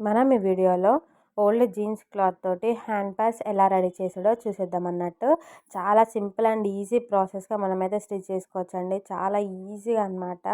మనం ఈ వీడియోలో ఓల్డ్ జీన్స్ క్లాత్ తోటి హ్యాండ్ బ్యాగ్స్ ఎలా రెడీ చేసాడో చూసేద్దాం అన్నట్టు. చాలా సింపుల్ అండ్ ఈజీ ప్రాసెస్గా మనమైతే స్టిచ్ చేసుకోవచ్చండి. చాలా ఈజీగా అనమాట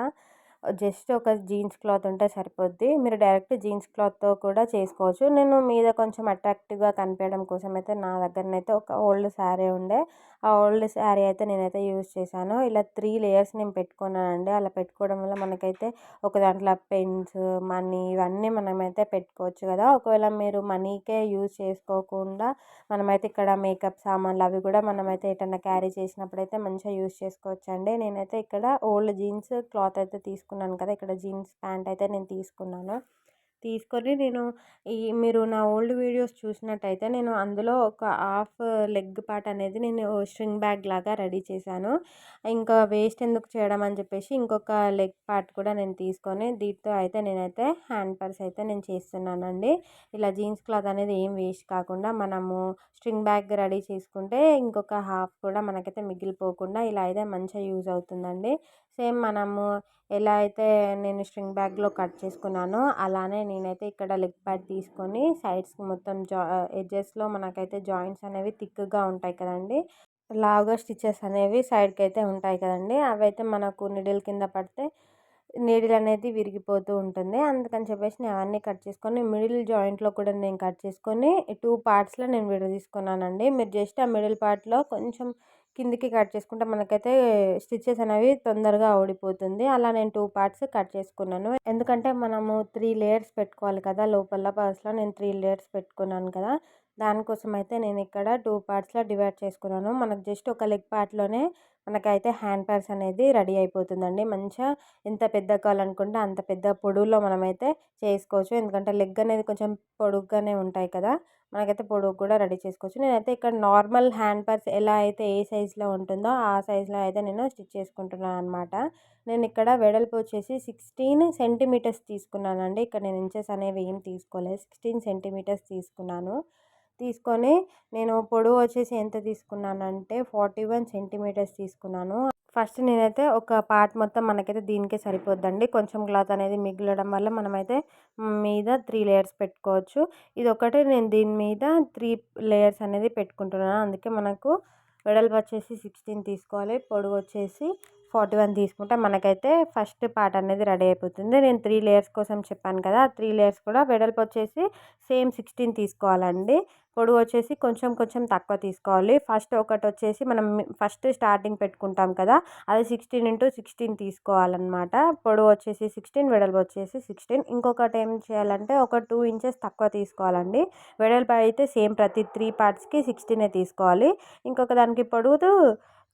జస్ట్ ఒక జీన్స్ క్లాత్ ఉంటే సరిపోద్ది. మీరు డైరెక్ట్ జీన్స్ క్లాత్తో కూడా చేసుకోవచ్చు. నేను మీద కొంచెం అట్రాక్టివ్గా కనిపించడం కోసం అయితే నా దగ్గరనైతే ఒక ఓల్డ్ శారీ ఉండే. ఆ ఓల్డ్ శారీ అయితే నేనైతే యూజ్ చేశాను. ఇలా త్రీ లేయర్స్ నేను పెట్టుకున్నానండి. అలా పెట్టుకోవడం వల్ల మనకైతే ఒక దాంట్లో పెన్స్ మనీ ఇవన్నీ మనమైతే పెట్టుకోవచ్చు కదా. ఒకవేళ మీరు మనీకే యూజ్ చేసుకోకుండా మనమైతే ఇక్కడ మేకప్ సామాన్లు అవి కూడా మనమైతే ఎటన్నా క్యారీ చేసినప్పుడు అయితే మంచిగా యూజ్ చేసుకోవచ్చు అండి నేనైతే ఇక్కడ ఓల్డ్ జీన్స్ క్లాత్ అయితే తీసుకున్నాను. తీసుకున్నాను కదా! ఇక్కడ జీన్స్ ప్యాంట్ అయితే నేను తీసుకున్నాను. తీసుకొని నేను ఈ మీరు నా ఓల్డ్ వీడియోస్ చూసినట్టయితే నేను అందులో ఒక హాఫ్ లెగ్ పార్ట్ అనేది నేను స్ట్రింగ్ బ్యాగ్ లాగా రెడీ చేశాను. ఇంకా వేస్ట్ ఎందుకు చేయడం అని చెప్పేసి ఇంకొక లెగ్ పార్ట్ కూడా నేను తీసుకొని దీంతో అయితే నేనైతే హ్యాండ్ పర్స్ అయితే నేను చేస్తున్నానండి. ఇలా జీన్స్ క్లాత్ అనేది ఏం వేస్ట్ కాకుండా మనము స్ట్రింగ్ బ్యాగ్ రెడీ చేసుకుంటే ఇంకొక హాఫ్ కూడా మనకైతే మిగిలిపోకుండా ఇలా అయితే మంచిగా యూజ్ అవుతుందండి. సేమ్ మనము ఎలా అయితే నేను స్ట్రింగ్ బ్యాగ్లో కట్ చేసుకున్నానో అలానే నేనైతే ఇక్కడ లెగ్ ప్యాడ్ తీసుకొని సైడ్స్కి మొత్తం జా ఎడ్జెస్లో మనకైతే జాయింట్స్ అనేవి థిక్గా ఉంటాయి కదండి. లావుగా స్టిచెస్ అనేవి సైడ్కి అయితే ఉంటాయి కదండి. అవైతే మనకు నిడిల్ కింద పడితే నీడిల్ అనేది విరిగిపోతూ ఉంటుంది. అందుకని చెప్పేసి నేను అవన్నీ కట్ చేసుకొని మిడిల్ జాయింట్లో కూడా నేను కట్ చేసుకొని టూ పార్ట్స్లో నేను విడదీసుకున్నానండి. మీరు జస్ట్ ఆ మిడిల్ పార్ట్లో కొంచెం కిందికి కట్ చేసుకుంటే మనకైతే స్టిచెస్ అనేవి తొందరగా ఊడిపోతుంది. అలా నేను టూ పార్ట్స్ కట్ చేసుకున్నాను. ఎందుకంటే మనము త్రీ లేయర్స్ పెట్టుకోవాలి కదా లోపల పర్స్లో నేను త్రీ లేయర్స్ పెట్టుకున్నాను కదా. దానికోసం అయితే నేను ఇక్కడ టూ పార్ట్స్లో డివైడ్ చేసుకున్నాను. మనకు జస్ట్ ఒక లెగ్ పార్ట్లోనే మనకైతే హ్యాండ్ పర్స్ అనేది రెడీ అయిపోతుందండి. మంచిగా ఎంత పెద్ద కావాలనుకుంటే అంత పెద్ద పొడవులో మనమైతే చేసుకోవచ్చు. ఎందుకంటే లెగ్ అనేది కొంచెం పొడుగ్గానే ఉంటాయి కదా మనకైతే పొడుగు కూడా రెడీ చేసుకోవచ్చు. నేనైతే ఇక్కడ నార్మల్ హ్యాండ్ పర్స్ ఎలా అయితే ఏ సైజులో ఉంటుందో ఆ సైజులో అయితే నేను స్టిచ్ చేసుకుంటున్నాను అనమాట నేను ఇక్కడ వెడల్పు వచ్చేసి సిక్స్టీన్ సెంటీమీటర్స్ తీసుకున్నానండి. ఇక్కడ నేను ఇంచెస్ అనేవి ఏం తీసుకోలేదు. సిక్స్టీన్ సెంటీమీటర్స్ తీసుకున్నాను. తీసుకొని నేను పొడవు వచ్చేసి ఎంత తీసుకున్నానంటే ఫార్టీ వన్ సెంటీమీటర్స్ తీసుకున్నాను. ఫస్ట్ నేనైతే ఒక పార్ట్ మొత్తం మనకైతే దీనికే సరిపోద్దండి. కొంచెం క్లాత్ అనేది మిగిలడం వల్ల మనమైతే మీద త్రీ లేయర్స్ పెట్టుకోవచ్చు. ఇది ఒకటి నేను దీని మీద త్రీ లేయర్స్ అనేది పెట్టుకుంటున్నాను. అందుకే మనకు వెడల్పు వచ్చేసి సిక్స్టీన్ తీసుకోవాలి. పొడవు వచ్చేసి ఫార్టీ వన్ తీసుకుంటే మనకైతే ఫస్ట్ పార్ట్ అనేది రెడీ అయిపోతుంది. నేను త్రీ లేయర్స్ కోసం చెప్పాను కదా త్రీ లేయర్స్ కూడా వెడల్పు వచ్చేసి సేమ్ సిక్స్టీన్ తీసుకోవాలండి. పొడవు వచ్చేసి కొంచెం కొంచెం తక్కువ తీసుకోవాలి. ఫస్ట్ ఒకటి వచ్చేసి మనం ఫస్ట్ స్టార్టింగ్ పెట్టుకుంటాం కదా అది సిక్స్టీన్ ఇంటూ సిక్స్టీన్ తీసుకోవాలన్నమాట. పొడవు వచ్చేసి సిక్స్టీన్ వెడల్పు వచ్చేసి సిక్స్టీన్. ఇంకొకటి ఏం చేయాలంటే ఒక టూ ఇంచెస్ తక్కువ తీసుకోవాలండి. వెడల్పు అయితే సేమ్ ప్రతి త్రీ పార్ట్స్కి సిక్స్టీనే తీసుకోవాలి. ఇంకొక దానికి పొడుగుతూ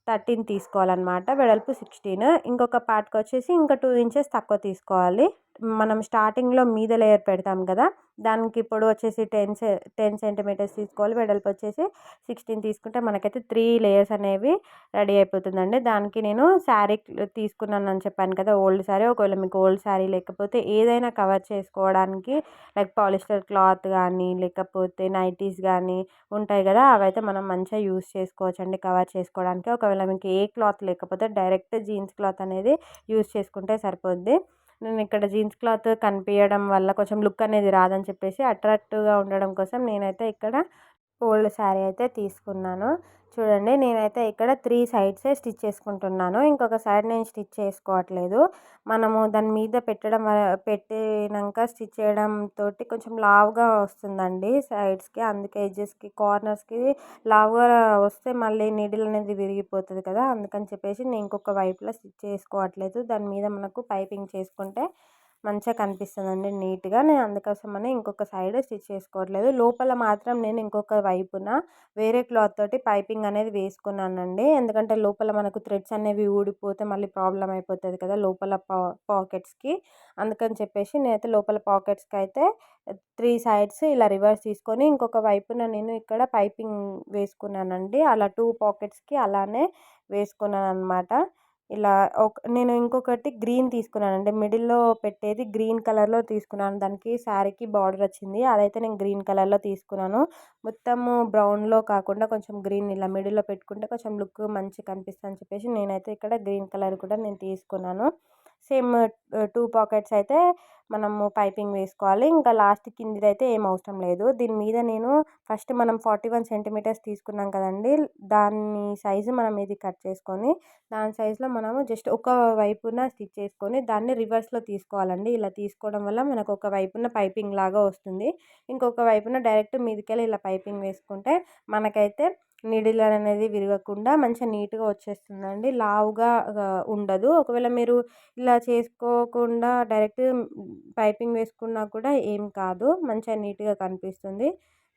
థర్టీన్ తీసుకోవాలన్నమాట వెడల్పు సిక్స్టీన్. ఇంకొక పార్ట్కి వచ్చేసి ఇంకా టూ ఇంచెస్ తక్కువ తీసుకోవాలి. మనం స్టార్టింగ్లో మీద లేయర్ పెడతాం కదా! దానికి పొడవు వచ్చేసి టెన్ సె టెన్ సెంటీమీటర్స్ తీసుకోవాలి. వెడల్పు వచ్చేసి సిక్స్టీన్ తీసుకుంటే మనకైతే త్రీ లేయర్స్ అనేవి రెడీ అయిపోతుందండి. దానికి నేను శారీ తీసుకున్నాను అని చెప్పాను కదా! ఓల్డ్ శారీ. ఒకవేళ మీకు ఓల్డ్ శారీ లేకపోతే ఏదైనా కవర్ చేసుకోవడానికి లైక్ పాలిస్టర్ క్లాత్ కానీ లేకపోతే నైటీస్ కానీ ఉంటాయి కదా! అవైతే మనం మంచిగా యూస్ చేసుకోవచ్చు అండి కవర్ చేసుకోవడానికి. ఒకవేళ మీకు ఏ క్లాత్ లేకపోతే డైరెక్ట్ జీన్స్ క్లాత్ అనేది యూస్ చేసుకుంటే సరిపోద్ది. నేను ఇక్కడ జీన్స్ క్లాత్ కనిపించడం వల్ల కొంచెం లుక్ అనేది రాదని చెప్పేసి అట్రాక్టివ్గా ఉండడం కోసం నేనైతే ఇక్కడ ఓల్డ్ శారీ అయితే తీసుకున్నాను. చూడండి నేనైతే ఇక్కడ త్రీ సైడ్సే స్టిచ్ చేసుకుంటున్నాను. ఇంకొక సైడ్ నేను స్టిచ్ చేసుకోవట్లేదు. మనము దాని మీద పెట్టడం పెట్టినాక స్టిచ్ చేయడం తోటి కొంచెం లావుగా వస్తుందండి సైడ్స్కి. అందుకే ఎడ్జెస్కి కార్నర్స్కి లావుగా వస్తే మళ్ళీ నీడిల్ అనేది విరిగిపోతుంది కదా. అందుకని చెప్పేసి నేను ఇంకొక వైపులో స్టిచ్ చేసుకోవట్లేదు. దాని మీద మనకు పైపింగ్ చేసుకుంటే మంచిగా కనిపిస్తుందండి. నీట్గా నేను అందుకోసమని ఇంకొక సైడ్ స్టిచ్ చేసుకోవట్లేదు. లోపల మాత్రం నేను ఇంకొక వైపున వేరే క్లాత్ తోటి పైపింగ్ అనేది వేసుకున్నానండి. ఎందుకంటే లోపల మనకు థ్రెడ్స్ అనేవి ఊడిపోతే మళ్ళీ ప్రాబ్లం అయిపోతుంది కదా లోపల పా పాకెట్స్కి. అందుకని చెప్పేసి నేనైతే లోపల పాకెట్స్కి అయితే త్రీ సైడ్స్ ఇలా రివర్స్ తీసుకొని ఇంకొక వైపున నేను ఇక్కడ పైపింగ్ వేసుకున్నానండి. అలా టూ పాకెట్స్కి అలానే వేసుకున్నాను అనమాట ఇలా ఒక నేను ఇంకొకటి గ్రీన్ తీసుకున్నాను. అంటే మిడిల్లో పెట్టేది గ్రీన్ కలర్లో తీసుకున్నాను. దానికి శారీకి బార్డర్ వచ్చింది. అదైతే నేను గ్రీన్ కలర్లో తీసుకున్నాను. మొత్తము బ్రౌన్లో కాకుండా కొంచెం గ్రీన్ ఇలా మిడిల్లో పెట్టుకుంటే కొంచెం లుక్ మంచిగా కనిపిస్తుంది అని చెప్పేసి నేనైతే ఇక్కడ గ్రీన్ కలర్ కూడా నేను తీసుకున్నాను. సేమ్ టూ పాకెట్స్ అయితే మనము పైపింగ్ వేసుకోవాలి. ఇంకా లాస్ట్ కిందిది అయితే ఏం అవసరం లేదు. దీని మీద నేను ఫస్ట్ మనం ఫార్టీ వన్ సెంటీమీటర్స్ తీసుకున్నాం కదండి. దాన్ని సైజు మనం ఇది కట్ చేసుకొని దాని సైజులో మనము జస్ట్ ఒక వైపున స్టిచ్ చేసుకొని దాన్ని రివర్స్లో తీసుకోవాలండి. ఇలా తీసుకోవడం వల్ల మనకు ఒక వైపున పైపింగ్ లాగా వస్తుంది. ఇంకొక వైపున డైరెక్ట్ మీదకెళ్ళి ఇలా పైపింగ్ వేసుకుంటే మనకైతే నీడిల్ అనేది విరగకుండా మంచిగా నీట్గా వచ్చేస్తుందండి. లావుగా ఉండదు. ఒకవేళ మీరు ఇలా చేసుకోకుండా డైరెక్ట్ పైపింగ్ వేసుకున్నా కూడా ఏం కాదు. మంచిగా నీట్గా కనిపిస్తుంది.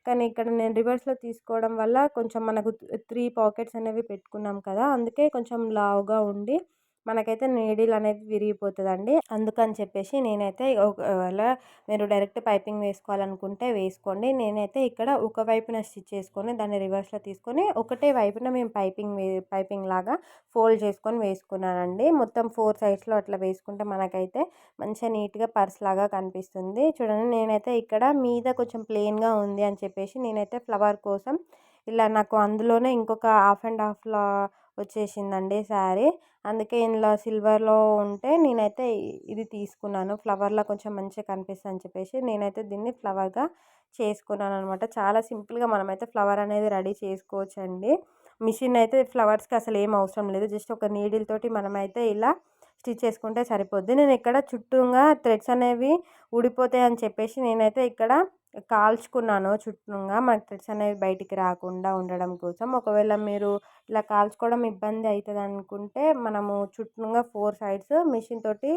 కానీ ఇక్కడ నేను రివర్స్లో తీసుకోవడం వల్ల కొంచెం మనకు త్రీ పాకెట్స్ అనేవి పెట్టుకున్నాం కదా! అందుకే కొంచెం లావుగా ఉండి మనకైతే నీడిల్ అనేది విరిగిపోతుందండి. అందుకని చెప్పేసి నేనైతే ఒకవేళ మీరు డైరెక్ట్ పైపింగ్ వేసుకోవాలనుకుంటే వేసుకోండి. నేనైతే ఇక్కడ ఒక వైపున స్టిచ్ చేసుకొని దాన్ని రివర్స్లో తీసుకొని ఒకటే వైపున మేము పైపింగ్ పైపింగ్ లాగా ఫోల్డ్ చేసుకొని వేసుకున్నానండి. మొత్తం ఫోర్ సైడ్స్లో అట్లా వేసుకుంటే మనకైతే మంచిగా నీట్గా పర్స్ లాగా కనిపిస్తుంది. చూడండి నేనైతే ఇక్కడ మీద కొంచెం ప్లెయిన్గా ఉంది అని చెప్పేసి నేనైతే ఫ్లవర్ కోసం ఇలా నాకు అందులోనే ఇంకొక హాఫ్ అండ్ హాఫ్లో వచ్చేసిందండి శారీ. అందుకే ఇందులో సిల్వర్లో ఉంటే నేనైతే ఇది తీసుకున్నాను. ఫ్లవర్లో కొంచెం మంచిగా కనిపిస్తుంది అని చెప్పేసి నేనైతే దీన్ని ఫ్లవర్గా చేసుకున్నాను అనమాట చాలా సింపుల్గా మనమైతే ఫ్లవర్ అనేది రెడీ చేసుకోవచ్చండి. మిషన్ అయితే ఫ్లవర్స్కి అసలు ఏం అవసరం లేదు. జస్ట్ ఒక నీడిల్ తోటి మనమైతే ఇలా స్టిచ్ చేసుకుంటే సరిపోద్ది. నేను ఇక్కడ చుట్టూగా థ్రెడ్స్ అనేవి ఊడిపోతాయి అని చెప్పేసి నేనైతే ఇక్కడ కాల్చుకున్నాను చుట్టూగా మనకి థ్రెడ్స్ అనేవి బయటికి రాకుండా ఉండడం కోసం. ఒకవేళ మీరు ఇలా కాల్చుకోవడం ఇబ్బంది అవుతుంది అనుకుంటే మనము చుట్టూగా ఫోర్ సైడ్స్ మిషన్ తోటి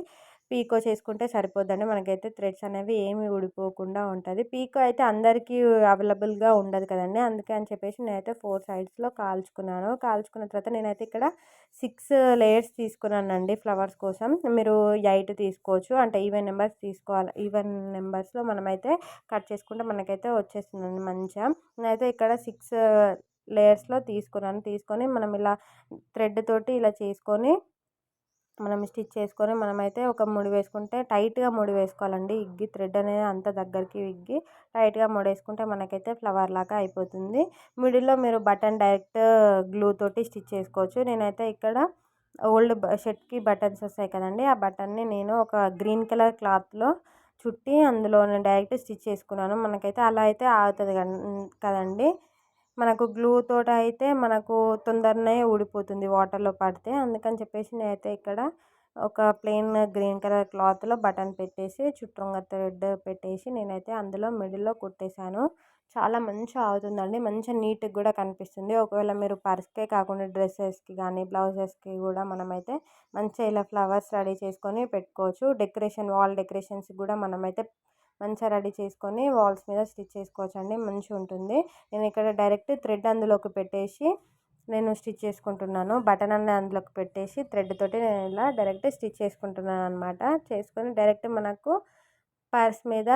పీకో చేసుకుంటే సరిపోద్దండి. మనకైతే థ్రెడ్స్ అనేవి ఏమి ఊడిపోకుండా ఉంటుంది. పీకో అయితే అందరికీ అవైలబుల్గా ఉండదు కదండి. అందుకే అని చెప్పేసి నేనైతే ఫోర్ సైడ్స్లో కాల్చుకున్నాను. కాల్చుకున్న తర్వాత నేనైతే ఇక్కడ సిక్స్ లేయర్స్ తీసుకున్నానండి ఫ్లవర్స్ కోసం. మీరు ఎయిట్ తీసుకోవచ్చు. అంటే ఈవెన్ నెంబర్స్ తీసుకోవాలి. ఈవెన్ నెంబర్స్లో మనమైతే కట్ చేసుకుంటే మనకైతే వచ్చేస్తుందండి మంచిగా. నేనైతే ఇక్కడ సిక్స్ లేయర్స్లో తీసుకున్నాను. తీసుకొని మనం ఇలా థ్రెడ్ తోటి ఇలా చేసుకొని మనం స్టిచ్ చేసుకొని మనమైతే ఒక ముడి వేసుకుంటే టైట్గా ముడి వేసుకోవాలండి. ఇగ్గి థ్రెడ్ అనేది అంత దగ్గరికి ఇగ్గి టైట్గా ముడి వేసుకుంటే మనకైతే ఫ్లవర్ లాగా అయిపోతుంది. మిడిల్లో మీరు బటన్ డైరెక్ట్ గ్లూ తోటి స్టిచ్ చేసుకోవచ్చు. నేనైతే ఇక్కడ ఓల్డ్ షర్ట్కి బటన్స్ వస్తాయి కదండి. ఆ బటన్ని నేను ఒక గ్రీన్ కలర్ క్లాత్లో చుట్టి అందులో డైరెక్ట్ స్టిచ్ చేసుకున్నాను. మనకైతే అలా అయితే ఆగుతుంది కదండి. మనకు గ్లూ తోట అయితే మనకు తొందరనే ఊడిపోతుంది వాటర్లో పడితే. అందుకని చెప్పేసి నేనైతే ఇక్కడ ఒక ప్లెయిన్ గ్రీన్ కలర్ క్లాత్లో బటన్ పెట్టేసి చుట్టూగా థ్రెడ్ పెట్టేసి నేనైతే అందులో మిడిల్లో కుట్టేశాను. చాలా మంచిగా అవుతుందండి. మంచిగా నీట్గా కూడా కనిపిస్తుంది. ఒకవేళ మీరు పర్స్కే కాకుండా డ్రెస్సెస్కి కానీ బ్లౌజెస్కి కూడా మనమైతే మంచిగా ఇలా ఫ్లవర్స్ రెడీ చేసుకొని పెట్టుకోవచ్చు. డెకరేషన్ వాల్ డెకరేషన్స్ కూడా మనమైతే మంచిగా రెడీ చేసుకొని వాల్స్ మీద స్టిచ్ చేసుకోవచ్చు అండి మంచిగా ఉంటుంది నేను ఇక్కడ డైరెక్ట్ థ్రెడ్ అందులోకి పెట్టేసి నేను స్టిచ్ చేసుకుంటున్నాను. బటన్ అన్న అందులోకి పెట్టేసి థ్రెడ్ తోటి నేను ఇలా డైరెక్ట్ స్టిచ్ చేసుకుంటున్నాను అనమాట చేసుకొని డైరెక్ట్ మనకు పర్స్ మీద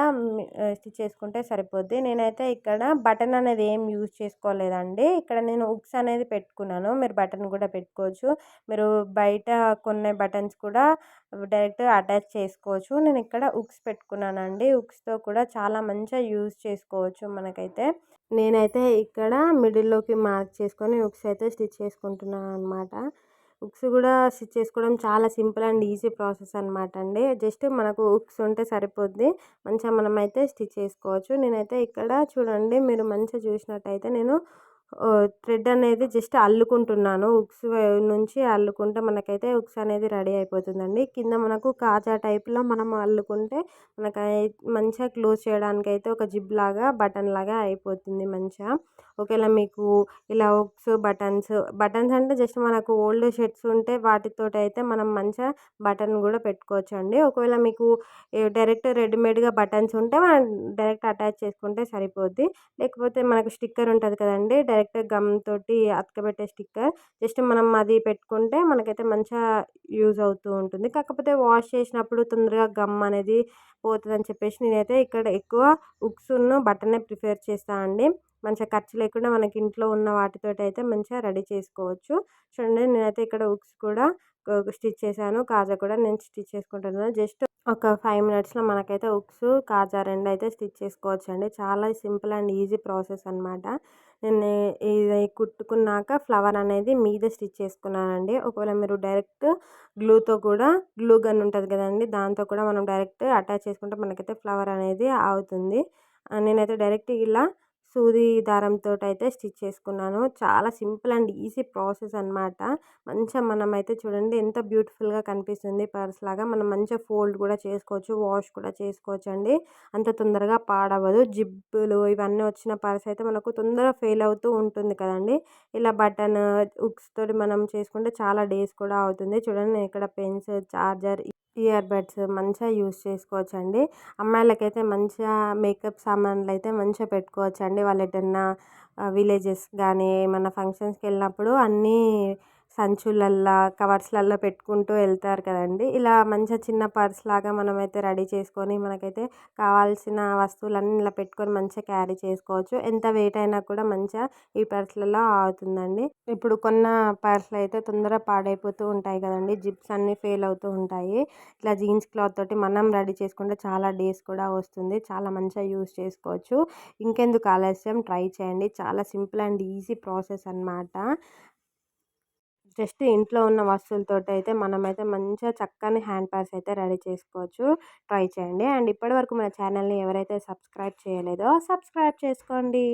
స్టిచ్ చేసుకుంటే సరిపోద్ది. నేనైతే ఇక్కడ బటన్ అనేది ఏం యూజ్ చేసుకోలేదండి. ఇక్కడ నేను ఉక్స్ అనేది పెట్టుకున్నాను. మీరు బటన్ కూడా పెట్టుకోవచ్చు. మీరు బయట కొన్ని బటన్స్ కూడా డైరెక్ట్ అటాచ్ చేసుకోవచ్చు. నేను ఇక్కడ ఉక్స్ పెట్టుకున్నానండి. ఉక్స్తో కూడా చాలా మంచిగా యూజ్ చేసుకోవచ్చు మనకైతే. నేనైతే ఇక్కడ మిడిల్లోకి మార్క్ చేసుకొని ఉక్స్ అయితే స్టిచ్ చేసుకుంటున్నాను అనమాట ఉక్స్ కూడా స్టిచ్ చేసుకోవడం చాలా సింపుల్ అండ్ ఈజీ ప్రాసెస్ అనమాట అండి. జస్ట్ మనకు ఉక్స్ ఉంటే సరిపోద్ది. మంచిగా మనమైతే స్టిచ్ చేసుకోవచ్చు. నేనైతే ఇక్కడ చూడండి మీరు మంచిగా చూసినట్టయితే నేను థ్రెడ్ అనేది జస్ట్ అల్లుకుంటున్నాను. ఉక్స్ నుంచి అల్లుకుంటే మనకైతే ఉక్స్ అనేది రెడీ అయిపోతుందండి. కింద మనకు కాజా టైప్లో మనం అల్లుకుంటే మనకు మంచిగా క్లోజ్ చేయడానికి అయితే ఒక జిప్ లాగా బటన్ లాగా అయిపోతుంది మంచిగా. ఒకవేళ మీకు ఇలా ఉక్స్ బటన్స్ బటన్స్ అంటే జస్ట్ మనకు ఓల్డ్ షర్ట్స్ ఉంటే వాటితో అయితే మనం మంచిగా బటన్ కూడా పెట్టుకోవచ్చు అండి ఒకవేళ మీకు డైరెక్ట్ రెడీమేడ్గా బటన్స్ ఉంటే మనం డైరెక్ట్ అటాచ్ చేసుకుంటే సరిపోద్ది. లేకపోతే మనకు స్టిక్కర్ ఉంటుంది కదండి డైరెక్ట్ గమ్ తోటి అతకబెట్టే స్టిక్కర్. జస్ట్ మనం అది పెట్టుకుంటే మనకైతే మంచిగా యూజ్ అవుతూ ఉంటుంది. కాకపోతే వాష్ చేసినప్పుడు తొందరగా గమ్ అనేది పోతుందని చెప్పేసి నేనైతే ఇక్కడ ఎక్కువ ఉక్స్ను బటనే ప్రిఫర్ చేస్తాను అండి. మంచిగా ఖర్చు లేకుండా మనకి ఇంట్లో ఉన్న వాటితో అయితే మంచిగా రెడీ చేసుకోవచ్చు. చూడండి నేనైతే ఇక్కడ ఉక్స్ కూడా స్టిచ్ చేశాను. కాజా కూడా నేను స్టిచ్ చేసుకుంటున్నాను. జస్ట్ ఒక ఫైవ్ మినిట్స్లో మనకైతే ఉక్స్ కాజా రెండు అయితే స్టిచ్ చేసుకోవచ్చు అండి చాలా సింపుల్ అండ్ ఈజీ ప్రాసెస్ అనమాట నేను ఇది కుట్టుకున్నాక ఫ్లవర్ అనేది మీద స్టిచ్ చేసుకున్నానండి. ఒకవేళ మీరు డైరెక్ట్ గ్లూతో కూడా గ్లూ గన్ ఉంటుంది కదండి దాంతో కూడా మనం డైరెక్ట్ అటాచ్ చేసుకుంటే మనకైతే ఫ్లవర్ అనేది అవుతుంది నేనైతే డైరెక్ట్ ఇలా సూది దారంతో అయితే స్టిచ్ చేసుకున్నాను. చాలా సింపుల్ అండ్ ఈజీ ప్రాసెస్ అనమాట మంచిగా మనం అయితే చూడండి ఎంత బ్యూటిఫుల్గా కనిపిస్తుంది. పర్స్ లాగా మనం మంచిగా ఫోల్డ్ కూడా చేసుకోవచ్చు వాష్ కూడా చేసుకోవచ్చు అండి అంత తొందరగా పాడవదు జిబ్బులు ఇవన్నీ వచ్చిన పర్స్ అయితే మనకు తొందరగా ఫెయిల్ అవుతూ ఉంటుంది కదండి. ఇలా బటన్ హుక్స్ తోటి మనం చేసుకుంటే చాలా డేస్ కూడా అవుతుంది. చూడండి ఇక్కడ పెన్స్ చార్జర్ ఇయర్ బడ్స్ మంచిగా యూస్ చేసుకోవచ్చు అండి అమ్మాయిలకైతే మంచిగా మేకప్ సామాన్లు అయితే మంచిగా పెట్టుకోవచ్చు అండి వాళ్ళు ఎటన్నా విలేజెస్ కానీ ఏమన్నా ఫంక్షన్స్కి వెళ్ళినప్పుడు అన్నీ సంచులల్లో కవర్స్లలో పెట్టుకుంటూ వెళ్తారు కదండి. ఇలా మంచిగా చిన్న పర్స్ లాగా మనమైతే రెడీ చేసుకొని మనకైతే కావాల్సిన వస్తువులన్నీ ఇలా పెట్టుకొని మంచిగా క్యారీ చేసుకోవచ్చు. ఎంత వెయిట్ అయినా కూడా మంచిగా ఈ పర్స్లలో అవుతుందండి ఇప్పుడు కొన్న పర్స్లు అయితే తొందరగా పాడైపోతూ ఉంటాయి కదండి. జిప్స్ అన్నీ ఫెయిల్ అవుతూ ఉంటాయి. ఇట్లా జీన్స్ క్లాత్ తోటి మనం రెడీ చేసుకుంటే చాలా డేస్ కూడా వస్తుంది. చాలా మంచిగా యూస్ చేసుకోవచ్చు. ఇంకెందుకు ఆలస్యం? ట్రై చేయండి. చాలా సింపుల్ అండ్ ఈజీ ప్రాసెస్ అనమాట జస్ట్ ఇంట్లో ఉన్న వస్తువులతో అయితే మనమైతే మంచిగా చక్కని హ్యాండ్ బ్యాగ్స్ అయితే రెడీ చేసుకోవచ్చు. ట్రై చేయండి. అండ్ ఇప్పటివరకు మన ఛానల్ని ఎవరైతే సబ్స్క్రైబ్ చేయలేదో సబ్స్క్రైబ్ చేసుకోండి.